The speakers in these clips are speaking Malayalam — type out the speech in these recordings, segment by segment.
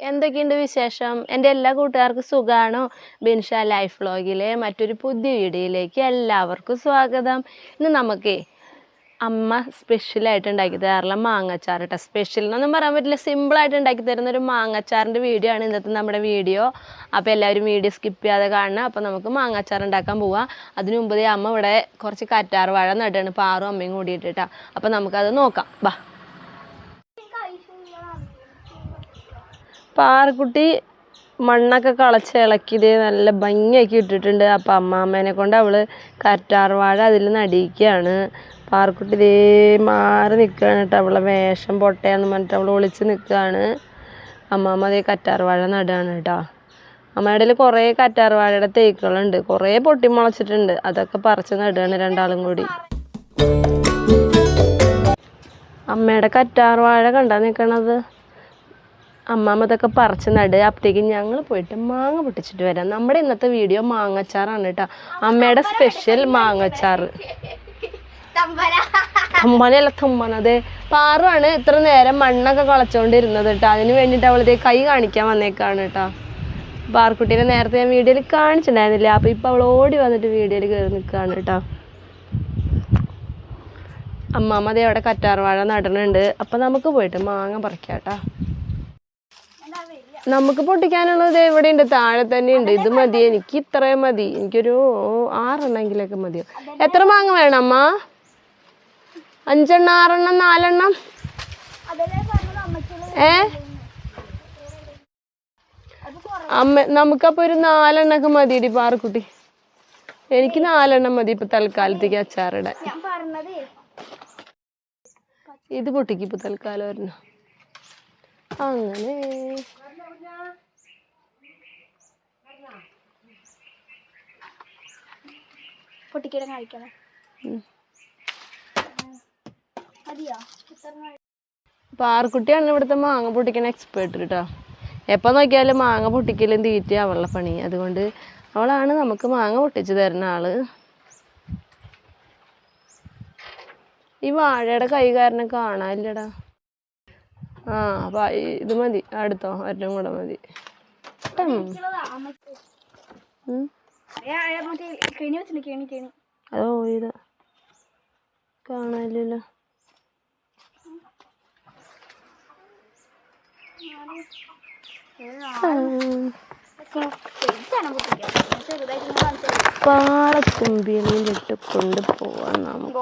എന്തൊക്കെയുണ്ട് വിശേഷം? എന്റെ എല്ലാ കൂട്ടുകാർക്കും സുഖമാണോ ബിൻഷ ലൈഫ് വ്ളോഗിലെ മറ്റൊരു പുതിയ വീഡിയോയിലേക്ക് എല്ലാവർക്കും സ്വാഗതം. ഇന്ന് നമുക്ക് അമ്മ സ്പെഷ്യലായിട്ട് ഉണ്ടാക്കി തരാറുള്ള മാങ്ങച്ചാർ കേട്ടോ സ്പെഷ്യൽ എന്നൊന്നും പറയാൻ പറ്റില്ല. സിമ്പിളായിട്ട് ഉണ്ടാക്കി തരുന്ന ഒരു മാങ്ങച്ചാറിന്റെ വീഡിയോ ആണ് ഇന്നത്തെ നമ്മുടെ വീഡിയോ. അപ്പോൾ എല്ലാവരും വീഡിയോ സ്കിപ്പ് ചെയ്യാതെ കാണണം അപ്പോൾ നമുക്ക് മാങ്ങാച്ചാർ ഉണ്ടാക്കാൻ പോവാം. അതിനു മുമ്പ് അമ്മ ഇവിടെ കുറച്ച് കറ്റാർ വാഴ നട്ടാണ് പാറും അമ്മയും കൂടിയിട്ട് കേട്ടോ അപ്പോൾ നമുക്കത് നോക്കാം. ബാ. പാറക്കുട്ടി മണ്ണൊക്കെ കളച്ച് ഇളക്കിയത് നല്ല ഭംഗിയാക്കി ഇട്ടിട്ടുണ്ട്. അപ്പം അമ്മാമ്മേനെ കൊണ്ട് അവൾ കറ്റാർവാഴ അതിൽ നടിയിക്കുകയാണ് പാറക്കുട്ടി ഇതേ മാറി നിൽക്കുകയാണ് കേട്ടോ. അവളെ വേഷം പൊട്ടയെന്ന് പറഞ്ഞിട്ട് അവൾ ഒളിച്ച് നിൽക്കുകയാണ്. അമ്മാമ്മ അതേ കറ്റാർവാഴ നടുകയാണ് കേട്ടോ. അമ്മയുടെ കുറേ കറ്റാർവാഴയുടെ തേക്കുകളുണ്ട്. കുറേ പൊട്ടി മുളച്ചിട്ടുണ്ട് അതൊക്കെ പറിച്ച് നടുകയാണ് രണ്ടാളും കൂടി. അമ്മയുടെ കറ്റാർവാഴ കണ്ടാ നിൽക്കണത് അമ്മാമ്മ ഇതൊക്കെ പറിച്ച് നടുക. അപ്പോഴത്തേക്കും ഞങ്ങൾ പോയിട്ട് മാങ്ങ പൊട്ടിച്ചിട്ട് വരാം. നമ്മുടെ ഇന്നത്തെ വീഡിയോ മാങ്ങച്ചാറാണ് കേട്ടോ. അമ്മയുടെ സ്പെഷ്യൽ മാങ്ങച്ചാറ്. തുമ്മനല്ല തുമ്മനത് പാറുവാണ് ഇത്ര നേരം മണ്ണൊക്കെ കളച്ചോണ്ടിരുന്നത് കേട്ടോ. അതിന് വേണ്ടിയിട്ട് അവളത് കൈ കാണിക്കാൻ വന്നേക്കാണ് കേട്ടോ. പാർക്കുട്ടീനെ നേരത്തെ ഞാൻ വീഡിയോയിൽ കാണിച്ചിട്ടുണ്ടായിരുന്നില്ല? അപ്പോൾ ഇപ്പോൾ അവൾ ഓടി വന്നിട്ട് വീഡിയോയിൽ കയറി നിൽക്കുകയാണ് കേട്ടോ. അമ്മാമ്മ അവിടെ കറ്റാർവാഴ നടണുണ്ട് അപ്പം നമുക്ക് പോയിട്ട് മാങ്ങ പറിക്കാം കേട്ടോ. നമുക്ക് പൊട്ടിക്കാനുള്ളത് ഇവിടെ ഉണ്ട് താഴെ തന്നെ ഉണ്ട് ഇത് മതി എനിക്ക് ഇത്രയും മതി. എനിക്കൊരു ആറെണ്ണെങ്കിലൊക്കെ മതി എത്ര മാങ്ങ വേണം അമ്മ? അഞ്ചെണ്ണം ആറെണ്ണം നാലെണ്ണം? ഏ? അമ്മ നമുക്കപ്പോ ഒരു നാലെണ്ണൊക്കെ മതിയടി പാറക്കുട്ടി. എനിക്ക് നാലെണ്ണം മതി ഇപ്പൊ തൽക്കാലത്തേക്ക് അച്ചാറിടാൻ. ഇത് പൊട്ടിക്കിപ്പോ തൽക്കാലം ഒരെണ്ണം. അങ്ങനെ. പൊട്ടിക്കിടങ്ങ് കഴിക്കണം പാർക്കുട്ടിയാണ് ഇവിടുത്തെ മാങ്ങ പൊട്ടിക്കണ എക്സ്പേർട്ട് കേട്ടോ എപ്പോൾ നോക്കിയാലും മാങ്ങ പൊട്ടിക്കലും തീറ്റ അവളുടെ പണി. അതുകൊണ്ട് അവളാണ് നമുക്ക് മാങ്ങ പൊട്ടിച്ചു തരുന്ന ആൾ. ഈ വാഴയുടെ കൈ കാരണം കാണാനില്ലടാ. ആ അപ്പൊ ഇത് മതി അടുത്തോ ഒരെണ്ണം കൂടെ മതി. അതോ ഇതാ കാണാനില്ലല്ലോ. ഉം. പാളത്തുമ്പിയിലിട്ട് കൊണ്ടുപോവാൻ നമുക്ക്.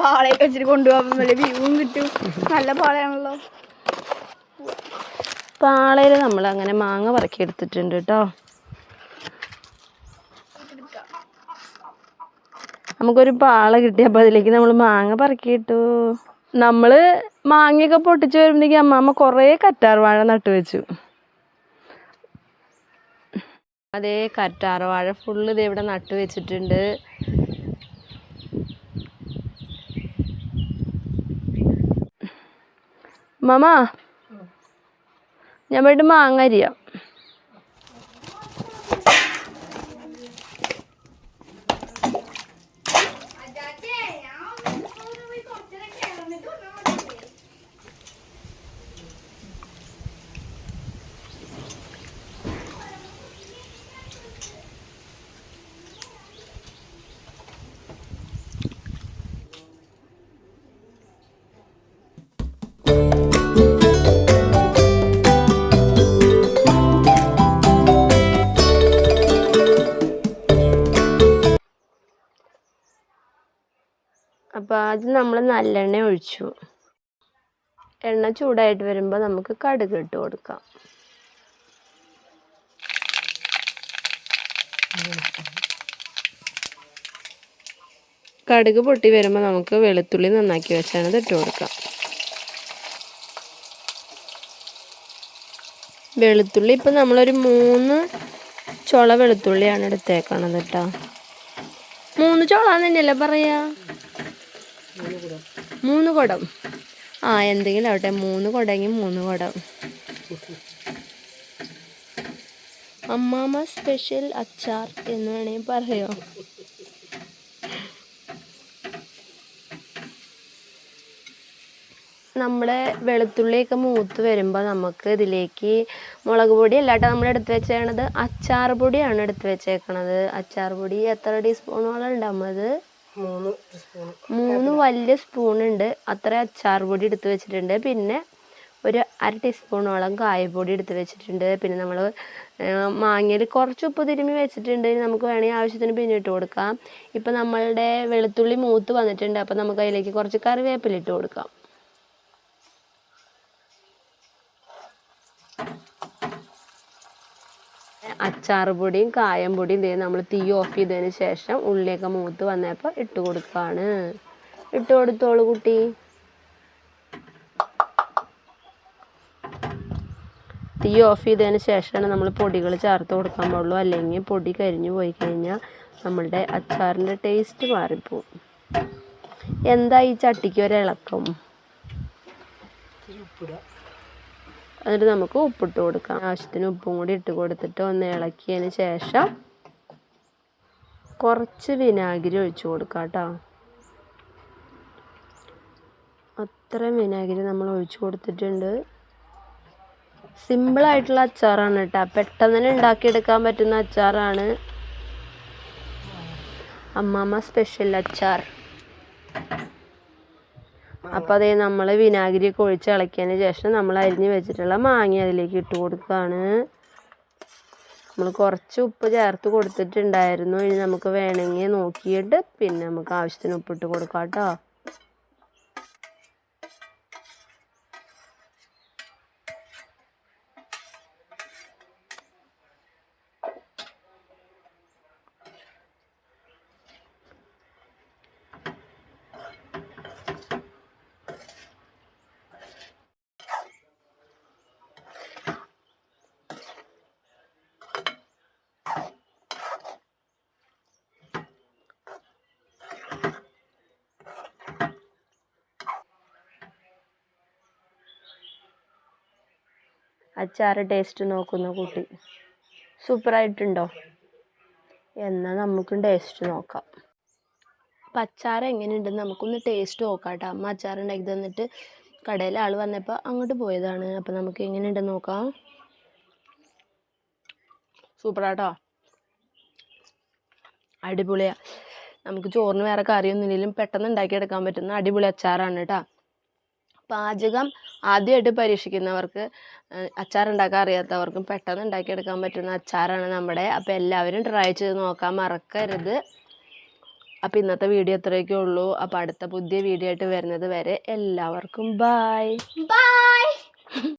പാളയൊക്കെ വെച്ചിട്ട് കൊണ്ടുപോകാൻ വ്യൂവും കിട്ടും. നല്ല പാളയാണല്ലോ. പാളയിൽ നമ്മൾ അങ്ങനെ മാങ്ങ പറക്കി എടുത്തിട്ടുണ്ട് കേട്ടോ നമുക്കൊരു പാള കിട്ടിയപ്പോൾ അതിലേക്ക് നമ്മൾ മാങ്ങ പറക്കിയിട്ടു. നമ്മൾ മാങ്ങയൊക്കെ പൊട്ടിച്ച് വരുമ്പോഴേക്കും അമ്മാമ്മ കുറേ കറ്റാർ വാഴ നട്ടു വെച്ചു. അതേ കറ്റാർ വാഴ ഫുള്ള് ഇത് ഇവിടെ നട്ടു വെച്ചിട്ടുണ്ട്. മാമ ഞാൻ പോയിട്ട് മാങ്ങ അപ്പോൾ ആദ്യം നമ്മൾ നല്ലെണ്ണ ഒഴിച്ചു. എണ്ണ ചൂടായിട്ട് വരുമ്പോൾ നമുക്ക് കടുക് ഇട്ട് കൊടുക്കാം. കടുക് പൊട്ടി വരുമ്പോൾ നമുക്ക് വെളുത്തുള്ളി നന്നാക്കി വെച്ചാണ് ഇത് ഇട്ട് കൊടുക്കാം. വെളുത്തുള്ളി ഇപ്പം നമ്മളൊരു മൂന്ന് ചുള വെളുത്തുള്ളിയാണ് എടുത്തേക്കണത് കേട്ടോ മൂന്ന് ചുളാന്ന് തന്നെയല്ലേ പറയാ? മൂന്ന് കുടം. ആ എന്തെങ്കിലും ആവട്ടെ. മൂന്ന് കുടങ്ങി മൂന്ന് കുടം. അമ്മാമ്മ സ്പെഷ്യൽ അച്ചാർ എന്ന് വേണമെങ്കിൽ പറയോ? നമ്മുടെ വെളുത്തുള്ളിയൊക്കെ മൂത്ത് വരുമ്പോൾ നമുക്ക് ഇതിലേക്ക് മുളക് പൊടി അല്ലാട്ടോ നമ്മൾ എടുത്ത് വെച്ചേക്കണത് അച്ചാർ പൊടിയാണ് എടുത്ത് വെച്ചേക്കണത്. അച്ചാർ പൊടി എത്ര ടീസ്പൂണോളം ഉണ്ടാകും അത്? മൂന്ന് വലിയ സ്പൂണുണ്ട് അത്ര അച്ചാർ പൊടി എടുത്ത് വെച്ചിട്ടുണ്ട്. പിന്നെ ഒരു അര ടീസ്പൂണോളം കായപ്പൊടി എടുത്ത് വെച്ചിട്ടുണ്ട്. പിന്നെ നമ്മൾ മാങ്ങയിൽ കുറച്ച് ഉപ്പ് തിരുമ്മി വെച്ചിട്ടുണ്ട്. നമുക്ക് വേണമെങ്കിൽ ആവശ്യത്തിന് പിന്നെ ഇട്ട് കൊടുക്കാം. ഇപ്പം നമ്മളുടെ വെളുത്തുള്ളി മൂത്ത് വന്നിട്ടുണ്ട്. അപ്പം നമുക്ക് അതിലേക്ക് കുറച്ച് കറിവേപ്പില ഇട്ട് കൊടുക്കാം. അച്ചാർ പൊടിയും കായം പൊടിയും ദേ നമ്മൾ തീ ഓഫ് ചെയ്തതിന് ശേഷം ഉള്ളിയൊക്കെ മൂത്ത് വന്നപ്പോൾ ഇട്ട് കൊടുക്കുകയാണ് ഇട്ട് കൊടുത്തോളൂ കുട്ടി. തീ ഓഫ് ചെയ്തതിന് ശേഷമാണ് നമ്മൾ പൊടികൾ ചേർത്ത് കൊടുക്കാൻ പാടുള്ളൂ. അല്ലെങ്കിൽ പൊടി കരിഞ്ഞു പോയി കഴിഞ്ഞാൽ നമ്മളുടെ അച്ചാറിന്റെ ടേസ്റ്റ് മാറിപ്പോവും. എന്താ ഈ ചട്ടിക്ക് ഒരിളക്കം? ഉപ്പിടുക എന്നിട്ട് നമുക്ക് ഉപ്പിട്ട് കൊടുക്കാം. ആവശ്യത്തിന് ഉപ്പും കൂടി ഇട്ട് കൊടുത്തിട്ട് ഒന്ന് ഇളക്കിയതിന് ശേഷം കുറച്ച് വിനാഗിരി ഒഴിച്ചു കൊടുക്കാം കേട്ടോ. അത്രയും വിനാഗിരി നമ്മൾ ഒഴിച്ചു കൊടുത്തിട്ടുണ്ട്. സിമ്പിളായിട്ടുള്ള അച്ചാറാണ് കേട്ടോ. പെട്ടെന്ന് തന്നെ ഉണ്ടാക്കിയെടുക്കാൻ പറ്റുന്ന അച്ചാറാണ്. അമ്മാമ്മ സ്പെഷ്യൽ അച്ചാർ. അപ്പോൾ അതേ നമ്മൾ വിനാഗിരിയൊക്കെ ഒഴിച്ച് ഇളക്കിയതിന് ശേഷം നമ്മൾ അരിഞ്ഞ് വെച്ചിട്ടുള്ള മാങ്ങ അതിലേക്ക് ഇട്ട് കൊടുക്കുകയാണ് നമ്മൾ കുറച്ച് ഉപ്പ് ചേർത്ത് കൊടുത്തിട്ടുണ്ടായിരുന്നു. ഇനി നമുക്ക് വേണമെങ്കിൽ നോക്കിയിട്ട് പിന്നെ നമുക്ക് ആവശ്യത്തിന് ഉപ്പിട്ട് കൊടുക്കാം കേട്ടോ. അച്ചാറ് ടേസ്റ്റ് നോക്കുന്ന കുട്ടി. സൂപ്പറായിട്ടുണ്ടോ? എന്നാൽ നമുക്കും ടേസ്റ്റ് നോക്കാം. അപ്പം അച്ചാർ എങ്ങനെയുണ്ടെന്ന് നമുക്കൊന്ന് ടേസ്റ്റ് നോക്കാം കേട്ടോ അമ്മ അച്ചാർ ഉണ്ടാക്കി തന്നിട്ട് കടയിൽ ആൾ വന്നപ്പോൾ അങ്ങോട്ട് പോയതാണ്. അപ്പം നമുക്ക് എങ്ങനെയുണ്ടെന്ന് നോക്കാം. സൂപ്പറാട്ടോ. അടിപൊളിയാണ് നമുക്ക് ചോറിന് വേറെ കറിയൊന്നുമില്ലെങ്കിലും പെട്ടെന്ന് ഉണ്ടാക്കിയെടുക്കാൻ പറ്റുന്ന അടിപൊളി അച്ചാറാണ് കേട്ടോ. പാചകം ആദ്യമായിട്ട് പരീക്ഷിക്കുന്നവർക്ക് അച്ചാറുണ്ടാക്കാൻ അറിയാത്തവർക്കും പെട്ടെന്ന് ഉണ്ടാക്കിയെടുക്കാൻ പറ്റുന്ന അച്ചാറാണ് നമ്മുടെ. അപ്പോൾ എല്ലാവരും ട്രൈ ചെയ്ത് നോക്കാൻ മറക്കരുത്. അപ്പോൾ ഇന്നത്തെ വീഡിയോ ഇത്രയൊക്കെ ഉള്ളൂ. അപ്പോൾ അടുത്ത പുതിയ വീഡിയോ ആയിട്ട് വരുന്നത് വരെ എല്ലാവർക്കും ബായ് ബൈ